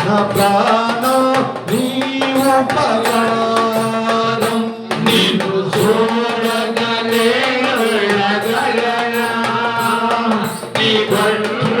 నా ప్రాణ నీవు పగడం నిన్ను చూడగలే నీ బండ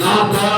nada.